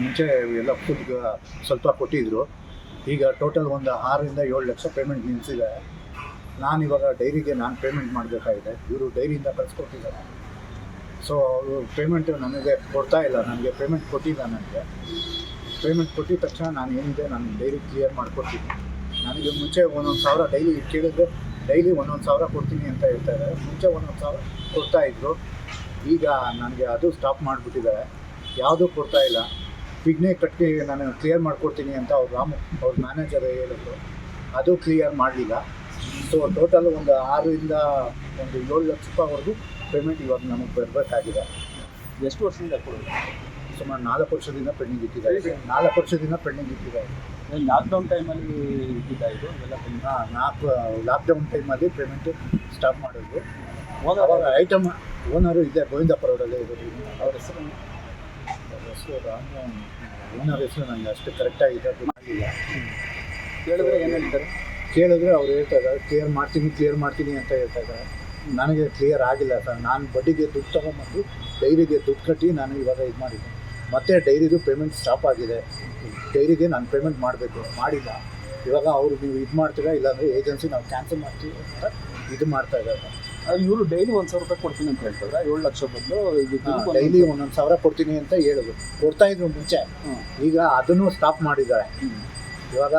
ಮುಂಚೆ ಎಲ್ಲ ಫುಡ್ ಸ್ವಲ್ಪ ಕೊಟ್ಟಿದ್ರು. ಈಗ ಟೋಟಲ್ ಒಂದು ಆರರಿಂದ ಏಳು ಲಕ್ಷ ಪೇಮೆಂಟ್ ನಿಲ್ಲಿಸಿದೆ ನಾನು ಇವಾಗ ಡೈರಿಗೆ ನಾನು ಪೇಮೆಂಟ್ ಮಾಡಬೇಕಾಗಿದೆ. ಇವರು ಡೈರಿಯಿಂದ ಕಳಿಸ್ಕೊಟ್ಟಿದ್ದಾರೆ. ಸೊ ಅವರು ಪೇಮೆಂಟ್ ನನಗೆ ಕೊಡ್ತಾ ಇಲ್ಲ. ನನಗೆ ಪೇಮೆಂಟ್ ಕೊಟ್ಟಿಲ್ಲ ನನಗೆ. ಪೇಮೆಂಟ್ ಕೊಟ್ಟಿದ ತಕ್ಷಣ ನಾನು ಏನಿದೆ, ನಾನು ಡೈರಿ ಕ್ಲಿಯರ್ ಮಾಡಿಕೊಡ್ತೀನಿ. ನನಗೆ ಮುಂಚೆ ಒಂದೊಂದು ಸಾವಿರ ಡೈಲಿ ಕೇಳಿದ್ರೆ ಡೈಲಿ ಒಂದೊಂದು ಸಾವಿರ ಕೊಡ್ತೀನಿ ಅಂತ ಹೇಳ್ತಾ ಇದ್ದಾರೆ. ಮುಂಚೆ ಒಂದೊಂದು ಸಾವಿರ ಕೊಡ್ತಾ ಇದ್ರು. ಈಗ ನನಗೆ ಅದು ಸ್ಟಾಪ್ ಮಾಡಿಬಿಟ್ಟಿದ್ದಾರೆ. ಯಾವುದೂ ಕೊಡ್ತಾ ಇಲ್ಲ. ಪಿಗ್ನೆ ಕಟ್ಟಿ ನಾನು ಕ್ಲಿಯರ್ ಮಾಡ್ಕೊಡ್ತೀನಿ ಅಂತ ಅವ್ರು ರಾಮು ಅವ್ರ ಮ್ಯಾನೇಜರ್ ಹೇಳಿದ್ರು. ಅದು ಕ್ಲಿಯರ್ ಮಾಡಲಿಲ್ಲ. ಸೊ ಟೋಟಲ್ ಒಂದು ಆರರಿಂದ ಒಂದು ಏಳು ಲಕ್ಷ ರೂಪಾಯಿವರೆಗೂ ಪೇಮೆಂಟ್ ಇವಾಗ ನಮಗೆ ಬರಬೇಕಾಗಿದೆ. ಎಷ್ಟು ವರ್ಷದಿಂದ ಕೊಡೋದು? ಸುಮಾರು ನಾಲ್ಕು ವರ್ಷದಿಂದ ಪೆಂಡಿಂಗ್ ಇಟ್ಟಿದ್ದಾರೆ. ನಾಲ್ಕು ವರ್ಷದಿಂದ ಪೆಂಡಿಂಗ್ ಇಟ್ಟಿದ್ದಾರೆ. ಲಾಕ್ಡೌನ್ ಟೈಮಲ್ಲಿ ಇದ್ದಿದ್ದ ಇದು? ಎಲ್ಲ ತುಂಬ ಹಾಂ ನಾಲ್ಕು ಲಾಕ್ಡೌನ್ ಟೈಮಲ್ಲಿ ಪೇಮೆಂಟ್ ಸ್ಟಾಪ್ ಮಾಡಿದ್ರು. ಹೋದ ಅವಾಗ ಐಟಮ್ ಓನರು ಇದೆ ಗೋವಿಂದಪ್ಪ ರೋಡಲ್ಲೇ ಇರೋದು. ಅವ್ರ ಹೆಸರು ಹೆಸರು ನನಗೆ ಅಷ್ಟು ಕರೆಕ್ಟಾಗಿ ಗೊತ್ತಿಲ್ಲ ಕೇಳಿದ್ರೆ ಏನು ಹೇಳ್ತಾರೆ? ಕೇಳಿದ್ರೆ ಅವ್ರು ಹೇಳ್ತಾ ಇದ್ದಾರೆ ಕ್ಲಿಯರ್ ಮಾಡ್ತೀನಿ ಕ್ಲಿಯರ್ ಮಾಡ್ತೀನಿ ಅಂತ ಹೇಳ್ತಾ ಇದ್ದಾರೆ. ನನಗೆ ಕ್ಲಿಯರ್ ಆಗಿಲ್ಲ ಸರ್ ನಾನು ಬಡ್ಡಿಗೆ ದುಡ್ಡು ತೊಗೊಂಬಂದು ಡೈರಿಗೆ ದುಡ್ಡು ಕಟ್ಟಿ ನಾನು ಇವಾಗ ಇದು ಮಾಡಿದ್ದೆ ಮತ್ತೆ ಡೈರಿದು ಪೇಮೆಂಟ್ ಸ್ಟಾಪ್ ಆಗಿದೆ. ಡೈರಿಗೆ ನಾನು ಪೇಮೆಂಟ್ ಮಾಡಬೇಕು, ಮಾಡಿಲ್ಲ. ಇವಾಗ ಅವರು ನೀವು ಇದು ಮಾಡ್ತೀರಾ ಇಲ್ಲಾಂದರೆ ಏಜೆನ್ಸಿ ನಾವು ಕ್ಯಾನ್ಸಲ್ ಮಾಡ್ತೀವಿ ಅಂತ ಇದು ಮಾಡ್ತಾ ಇದ್ದಾರೆ. ಇವರು ಡೈಲಿ ಒಂದು ಸಾವಿರ ರೂಪಾಯಿ ಕೊಡ್ತೀನಿ ಅಂತ ಹೇಳ್ತಾರೆ? ಏಳು ಲಕ್ಷ ಬದಲು ಡೈಲಿ ಒಂದೊಂದು ಸಾವಿರ ಕೊಡ್ತೀನಿ ಅಂತ ಹೇಳಿದ್ರು. ಕೊಡ್ತಾ ಇದ್ರು ಮುಂಚೆ. ಈಗ ಅದನ್ನು ಸ್ಟಾಪ್ ಮಾಡಿದ್ದಾರೆ. ಇವಾಗ